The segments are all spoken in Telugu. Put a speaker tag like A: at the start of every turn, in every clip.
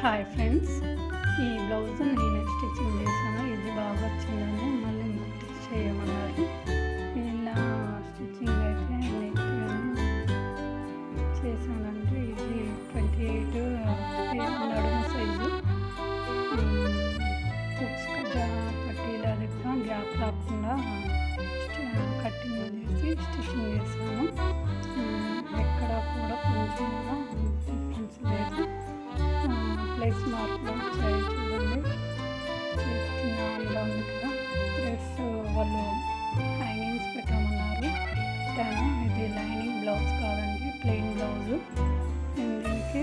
A: హాయ్ ఫ్రెండ్స్ ఈ బ్లౌజ్ నేను స్టిచ్చింగ్ ప్లేస్ మార్పులు వచ్చాయి చూడండి కింద అందులో ఉంది కదా థ్రెడ్స్ వాళ్ళు హ్యాంగింగ్స్ పెట్టామన్నారు. పెట్టాను ఇది లైనింగ్ బ్లౌజ్ కాదండి ప్లెయిన్ బ్లౌజు దీనికి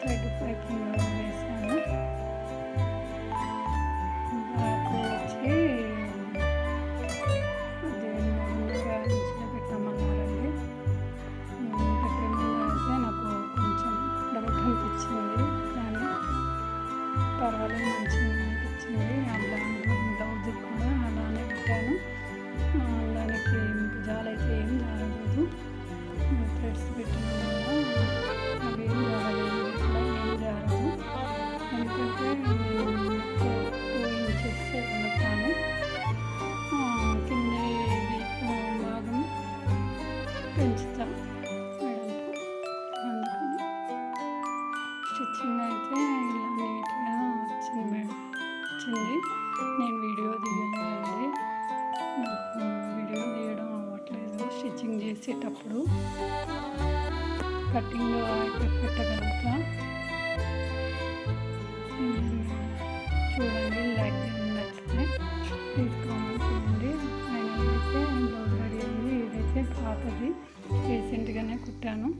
A: థ్రెడ్ పైపింగ్ పర్వాలేదు మంచిగా అనిపించింది ఆ బ్లాంక్ బ్లౌజ్ కూడా అలానే పెట్టాను ఆ, దానికి భుజాలైతే ఏం రాలేదు థ్రెడ్స్ పెట్టిన అవి ఏం రాలేదు కూడా ఏం జారదు ఎందుకంటే టూ ఇంచెస్ పెట్టాను కింద భాగం పెంచుతాం. మేడంకు అందుకని స్టిచ్చింగ్ అయితే ఇలా స్టిచ్చింగ్ చేసేటప్పుడు కటింగ్ అయితే పెట్టగలుగుతా. చూడండి లైక్ ప్లీజ్ కామెంట్ చేయండి అయితే బ్లౌజ్ రెడీ అయింది ఇదైతే పాతది. రీసెంట్గానే కుట్టాను.